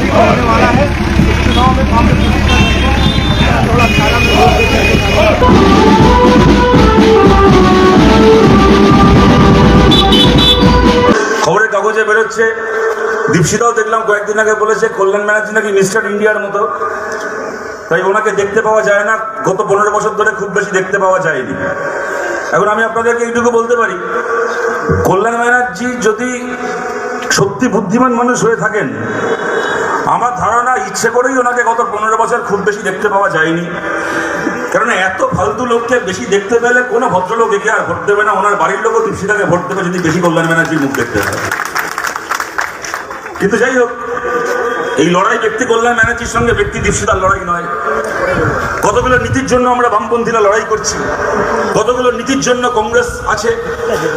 तारीख को होने वाला है इस चुनाव में कांग्रेस का थोड़ा ख्याल में वोट देते हैं খবরের কাগজে বেরোচ্ছে দীপশিতাও দেখলাম কয়েকদিন আগে বলেছে কল্যাণ ব্যানার্জি নাকি মিস্টার ইন্ডিয়ার মতো তাই ওনাকে দেখতে পাওয়া যায় না গত পনেরো বছর ধরে খুব বেশি দেখতে পাওয়া যায়নি এখন আমি আপনাদেরকে এইটুকু বলতে পারি কল্যাণ ব্যানার্জি যদি সত্যি বুদ্ধিমান মানুষ হয়ে থাকেন আমার ধারণা ইচ্ছে করেই ওনাকে গত পনেরো বছর খুব বেশি দেখতে পাওয়া যায়নি। কারণ এত ফালতু লোককে বেশি দেখতে পেলে কোনো ভদ্রলোক একে আর ভোট দেবে না, ওনার বাড়ির লোকও দীপশিতাকে ভোট দেবে যদি বেশি কল্যাণ ব্যানার্জির মুখ দেখতে হয়। কিন্তু যাই হোক এই লড়াই ব্যক্তি কল্যাণ ব্যানার্জির সঙ্গে ব্যক্তি দীপশিতার লড়াই নয়। কতগুলো নীতির জন্য আমরা বামপন্থীরা লড়াই করছি? কতগুলো নীতির জন্য কংগ্রেস আছে?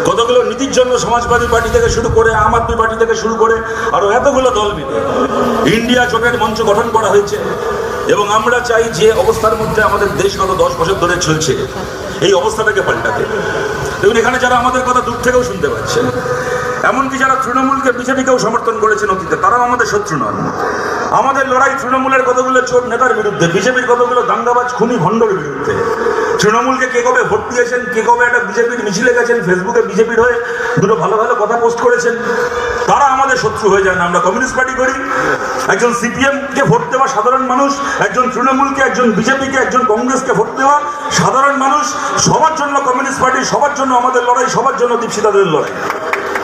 কতগুলো নীতির জন্য সমাজবাদী পার্টি থেকে শুরু করে, আম আদমি পার্টি থেকে শুরু করে, আরও এতগুলো দল ইন্ডিয়া জোটের মঞ্চ গঠন করা হয়েছে। এবং আমরা চাই যে অবস্থার মধ্যে আমাদের দেশ গত দশ বছর ধরে চলছে। এই অবস্থাটাকে পাল্টাতে। এবং এখানে যারা আমাদের কথা দূর থেকেও শুনতে পাচ্ছেন এমনকি যারা তৃণমূলকে বিজেপিকেও সমর্থন করেছেন অতীতে, তারাও আমাদের শত্রু নয় আমাদের লড়াই তৃণমূলের কতগুলো চোর নেতার বিরুদ্ধে, বিজেপির কতগুলো দাঙ্গাবাজ খুনি ভণ্ডর বিরুদ্ধে? তৃণমূলকে কে কবে ভোট দিয়েছেন, কে কবে একটা বিজেপির মিছিলে গেছেন, ফেসবুকে বিজেপির হয়ে দুটো ভালো ভালো কথা পোস্ট করেছেন, তারা আমাদের শত্রু হয়ে যায় না আমরা কমিউনিস্ট পার্টি করি। একজন সিপিএমকে ভোট দেওয়া সাধারণ মানুষ, একজন তৃণমূলকে, একজন বিজেপিকে, একজন কংগ্রেসকে ভোট দেওয়া সাধারণ মানুষ, সবার জন্য কমিউনিস্ট পার্টি, সবার জন্য আমাদের লড়াই, সবার জন্য দীপশিতাদের লড়াই।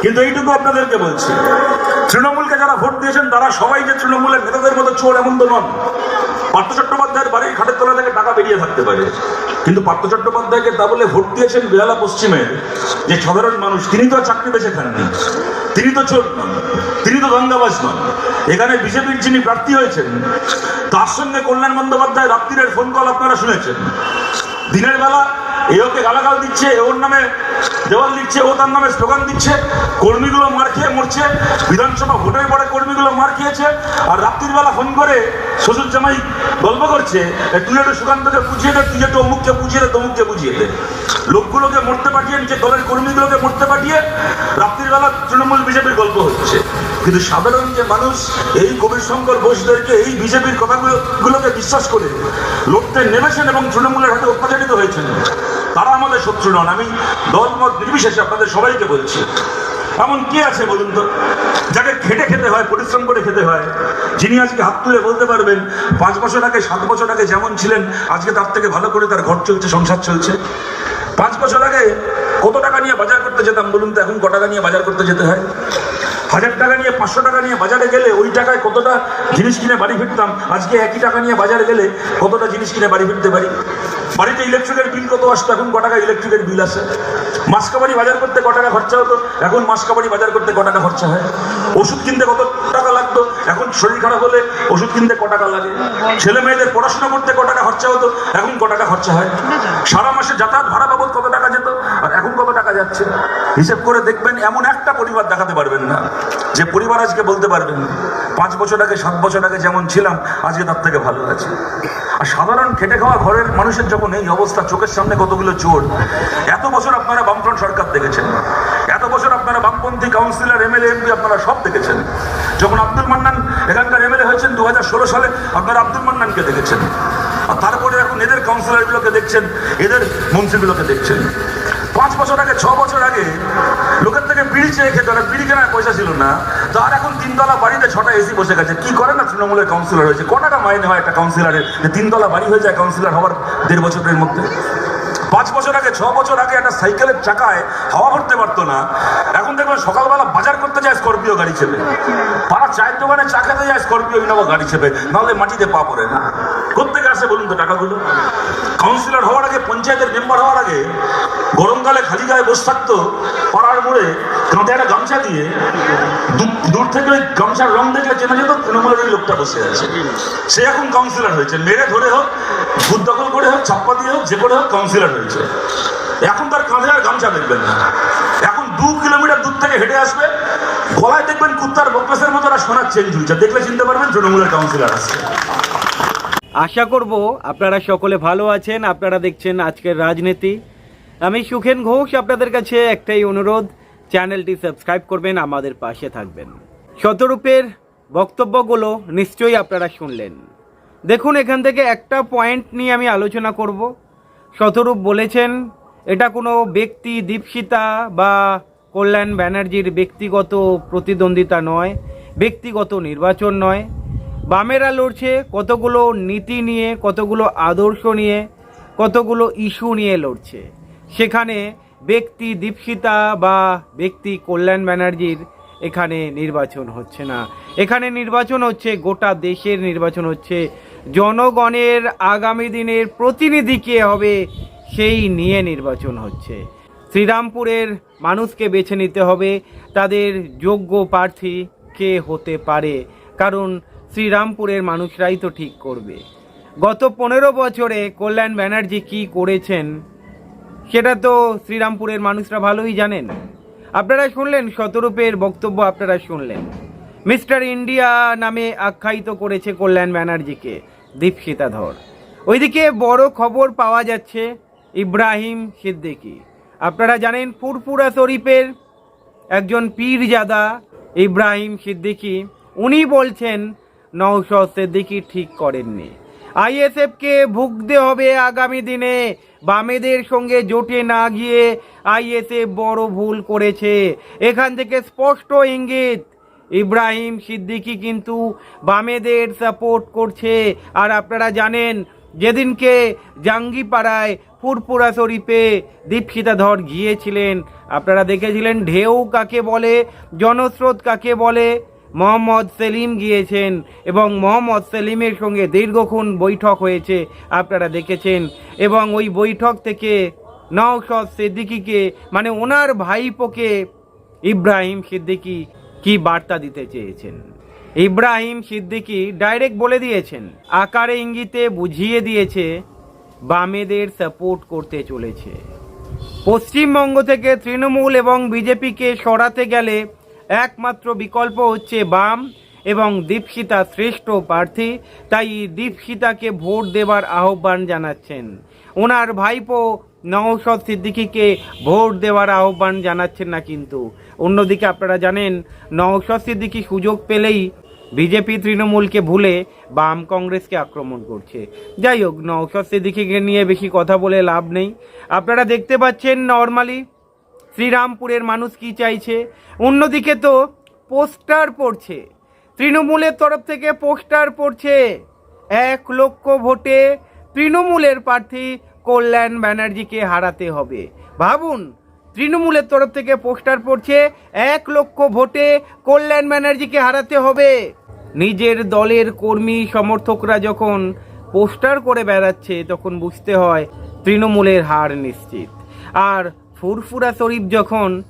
কিন্তু এইটুকু আপনাদেরকে বলছি, তৃণমূলকে যারা ভোট দিয়েছেন, তারা সবাই যে তৃণমূলের নেতাদের মতো চোর এমন তো নন। পার্থ চট্টোপাধ্যায়ের বাড়ির খাটের তলা থেকে টাকা বেরিয়ে থাকতে পারে। কিন্তু পার্থ চট্টোপাধ্যায়কে তা বলে ভোট দিয়েছেন বেহালা পশ্চিমে, যে সাধারণ মানুষ, তিনি তো চাকরি বেছে খাননি। তিনি তো চোর নন, তিনি তো দঙ্গাবাজ নন। এখানে বিজেপির যিনি প্রার্থী হয়েছেন, তার সঙ্গে কল্যাণ বন্দ্যোপাধ্যায় রাত্রিরের ফোন কল আপনারা শুনেছেন। দিনের বেলা এ ওকে গালাগাল দিচ্ছে ওর নামে দেওয়াল দিচ্ছে ও তার নামে স্লোগান দিচ্ছে কর্মীগুলো মার খেয়ে মরছে বিধানসভা ভোটের পরে কর্মীগুলো মার খেয়েছে আর রাত্রির বেলা ফোন করে শ্বশুর জামাই গল্প করছে "এ, তুই একটু সুকান্তকে বুঝিয়ে দে তুই একটু অমুককে বুঝিয়ে দে তমুককে বুঝিয়ে দে। লোকগুলোকে মরতে পাঠিয়ে যে দলের কর্মীগুলোকে মরতে পাঠিয়ে রাত্রির বেলা তৃণমূল বিজেপির গল্প হচ্ছে। কিন্তু সাধারণ যে মানুষ এই কবির শঙ্কর ঘোষদেরকে এই বিজেপির কথাগুলো গুলোকে বিশ্বাস করে লড়তে নেমেছেন এবং তৃণমূলের হাতে অত্যাচারিত হয়েছেন। তারা আমাদের শত্রু নন। আমি দলমত নির্বিশেষে আপনাদের সবাইকে বলছি। এমন কে আছে বলুন তো? যাকে খেটে খেতে হয়, পরিশ্রম করে খেতে হয়, যিনি আজকে হাত তুলে বলতে পারবেন, পাঁচ বছর আগে, সাত বছর আগে যেমন ছিলেন, আজকে তার থেকে ভালো করে তার ঘর চলছে, সংসার চলছে। পাঁচ বছর আগে কত টাকা নিয়ে বাজার করতে যেতাম বলুন তো? এখন ক টাকা নিয়ে বাজার করতে যেতে হয়? হাজার টাকা নিয়ে, পাঁচশো টাকা নিয়ে বাজারে গেলে ওই টাকায় কতটা জিনিস কিনে বাড়ি ফিরতাম? আজকে একই টাকা নিয়ে বাজারে গেলে কতটা জিনিস কিনে বাড়ি ফিরতে পারি? বাড়িতে ইলেকট্রিকের বিল কত আসতো? এখন ক টাকা ইলেকট্রিকের বিল আসে মাসকাবাড়ি বাজার করতে কটাকা টাকা খরচা হতো? এখন মাসকাবাড়ি বাজার করতে ক টাকা খরচা হয়? ওষুধ কিনতে কত টাকা লাগতো? এখন শরীর খারাপ হলে ওষুধ কিনতে ক টাকা লাগে? ছেলে মেয়েদের পড়াশোনা করতে কটাকা টাকা খরচা হতো? এখন ক টাকা খরচা হয়? সারা মাসে যাতায়াত ভাড়া বাবদ কত টাকা যেত? আর এখন কত টাকা যাচ্ছে? হিসেব করে দেখবেন এমন একটা পরিবার দেখাতে পারবেন না, যে পরিবার আজকে বলতে পারবেন পাঁচ বছর আগে, সাত বছর আগে যেমন ছিলাম, আজকে তার থেকে ভালো আছে। আর সাধারণ খেটে খাওয়া ঘরের মানুষের যখন এই অবস্থা, চোখের সামনে কতগুলো চোর। এত বছর আপনারা বামফ্রন্ট সরকার দেখেছেন। এত বছর আপনারা বামপন্থী কাউন্সিলর এমএলএ এমপি আপনারা সব দেখেছেন। যখন আব্দুল মান্নান এখানকার এমএলএ হয়েছেন দু হাজার ষোলো সালে, আপনারা আব্দুল মান্নানকে দেখেছেন। আর তারপরে এখন এদের কাউন্সিলরগুলোকে দেখছেন, এদের মন্ত্রীগুলোকে দেখছেন। পাঁচ বছর আগে, ছ বছর আগে লোকের থেকে বিড়ি চেয়ে খেতে হলে বিড়ি কেনার পয়সা ছিল না। তার এখন তিনতলা বাড়িতে ছটা এসি বসে গেছে। কি করে না তৃণমূলের কাউন্সিলর হয়েছে? ক টাকা মাইনে হয় একটা কাউন্সিলরের যে তিনতলা বাড়ি হয়ে যায় কাউন্সিলর হওয়ার দেড় বছরের মধ্যে। পাঁচ বছর আগে, ছ বছর আগে একটা সাইকেলের চাকায় হাওয়া ভরতে পারতো না। এখন দেখবেন সকালবেলা বাজার করতে যায় স্করপিও গাড়ি চেপে। পাড়া চায়ের দোকানে চা খেতে যায় স্করপিও ইনোভা গাড়ি চেপে। নাহলে মাটিতে পা পড়ে না। কোথেকে আসে বলুন তো টাকাগুলো? কাউন্সিলর হওয়ার আগে, পঞ্চায়েতের মেম্বার হওয়ার আগে, গরমকালে খালি গায়ে বসে থাকতো, পাড়ার মোড়ে কাঁধে একটা গামছা দিয়ে দূর- থেকে ওই গামছার রং দেখলে চেনা যেত তৃণমূলের ওই লোকটা বসে আছে। সে এখন কাউন্সিলর হয়েছে। মেরে ধরে হোক, ভূত দখল করে হোক, ছাপ্পা দিয়ে হোক, যে করে হোক কাউন্সিলর হয়েছে। এখন তার কাঁধে আর গামছা দেখবেন না। এখন দু কিলোমিটার দূর থেকে হেঁটে আসবে। গলায় দেখবেন কুত্তার বকলেসের মতো একটা সোনার চেঞ্জ হয়েছে। দেখলে চিনতে পারবেন তৃণমূলের কাউন্সিলর আসছে আশা করব আপনারা সকলে ভালো আছেন, আপনারা দেখছেন আজকের রাজনীতি। আমি সুখেন ঘোষ, আপনাদের কাছে একটাই অনুরোধ, চ্যানেলটি সাবস্ক্রাইব করবেন, আমাদের পাশে থাকবেন। শতরূপের বক্তব্যগুলো নিশ্চয়ই আপনারা শুনলেন। দেখুন, এখান থেকে একটা পয়েন্ট নিয়ে আমি আলোচনা করব। শতরূপ বলেছেন, এটা কোনো ব্যক্তি দীপশিতা বা কল্যাণ ব্যানার্জির ব্যক্তিগত প্রতিদ্বন্দ্বিতা নয়, ব্যক্তিগত নির্বাচন নয়। বামেরা লড়ছে, কতগুলো নীতি নিয়ে, কতগুলো আদর্শ নিয়ে, কতগুলো ইস্যু নিয়ে লড়ছে। সেখানে ব্যক্তি দীপশিতা বা ব্যক্তি কল্যাণ ব্যানার্জির এখানে নির্বাচন হচ্ছে না। এখানে নির্বাচন হচ্ছে, গোটা দেশের নির্বাচন হচ্ছে। জনগণের আগামী দিনের প্রতিনিধি কে হবে, সেই নিয়ে নির্বাচন হচ্ছে। শ্রীরামপুরের মানুষকে বেছে নিতে হবে, তাদের যোগ্য প্রার্থী কে হতে পারে। কারণ শ্রীরামপুরের মানুষরাই তো ঠিক করবে। গত পনেরো বছরে কল্যাণ ব্যানার্জি কি করেছেন, সেটা তো শ্রীরামপুরের মানুষরা ভালোই জানেন। আপনারা শুনলেন শতরূপের বক্তব্য, আপনারা শুনলেন। মিস্টার ইন্ডিয়া নামে আখ্যায়িত করেছে কল্যাণ ব্যানার্জিকে দীপশিতা ধর ওইদিকে বড় খবর পাওয়া যাচ্ছে ইব্রাহিম সিদ্দিকী। আপনারা জানেন ফুরফুরা শরীফের একজন পীরজাদা ইব্রাহিম সিদ্দিকী, উনি বলছেন নৌশদ সিদ্দিকী ঠিক করেননি। আইএসএফকে ভুগতে হবে আগামী দিনে। বামেদের সঙ্গে জোটে না গিয়ে আইএসএফ বড় ভুল করেছে। এখান থেকে স্পষ্ট ইঙ্গিত, ইব্রাহিম সিদ্দিকী কিন্তু বামেদের সাপোর্ট করছে। আর আপনারা জানেন, যেদিনকে জাঙ্গিপাড়ায় ফুরপুরা শরীফে দীপশিতা ধর গিয়েছিলেন, আপনারা দেখেছিলেন ঢেউ কাকে বলে, জনস্রোত কাকে বলে মোহাম্মদ সেলিম গিয়েছেন এবং মোহাম্মদ সেলিমের সঙ্গে দীর্ঘক্ষণ বৈঠক হয়েছে, আপনারা দেখেছেন। এবং ওই বৈঠক থেকে নওশদ সিদ্দিকিকে মানে ওনার ভাইপোকে ইব্রাহিম সিদ্দিকি কি বার্তা দিতে চেয়েছেন? ইব্রাহিম সিদ্দিকী ডাইরেক্ট বলে দিয়েছেন, আকারে ইঙ্গিতে বুঝিয়ে দিয়েছে, বামেদের সাপোর্ট করতে চলেছে। পশ্চিমবঙ্গ থেকে তৃণমূল এবং বিজেপিকে সরাতে গেলে একমাত্র বিকল্প হচ্ছে বাম এবং দীপশিতা শ্রেষ্ঠ প্রার্থী, তাই দীপশিতাকে ভোট দেবার আহ্বান জানাচ্ছেন। ওনার ভাইপো নওশদ সিদ্দিকিকে ভোট দেওয়ার আহ্বান জানাচ্ছেন না কিন্তু। অন্যদিকে আপনারা জানেন নওশদ সিদ্দিকি সুযোগ পেলেই বিজেপি তৃণমূলকে ভুলে বাম কংগ্রেসকে আক্রমণ করছে। যাই হোক নওশদ সিদ্দিকীকে নিয়ে বেশি কথা বলে লাভ নেই। আপনারা দেখতে পাচ্ছেন নর্মালি শ্রীরামপুরের মানুষ কি চাইছে? অন্যদিকে তো পোস্টার পড়ছে। তৃণমূলের তরফ থেকে পোস্টার পড়ছে। এক লক্ষ ভোটে তৃণমূলের প্রার্থী কল্যাণ ব্যানার্জিকে হারাতে হবে। ভাবুন, তৃণমূলের তরফ থেকে পোস্টার পড়ছে, এক লক্ষ ভোটে কল্যাণ ব্যানার্জিকে হারাতে হবে। নিজের দলের কর্মী সমর্থকরা যখন পোস্টার করে বেড়াচ্ছে, তখন বুঝতে হয় তৃণমূলের হার নিশ্চিত। আর ফুরফুরা শরীফ যখন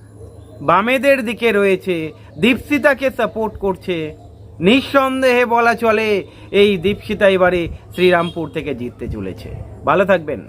বামেদের দিকে রয়েছে দীপসিতাকে সাপোর্ট করছে, নিঃসন্দেহে বলা চলে, এই দীপসিতা এবারে শ্রীরামপুর থেকে জিততে চলেছে। ভালো থাকবেন।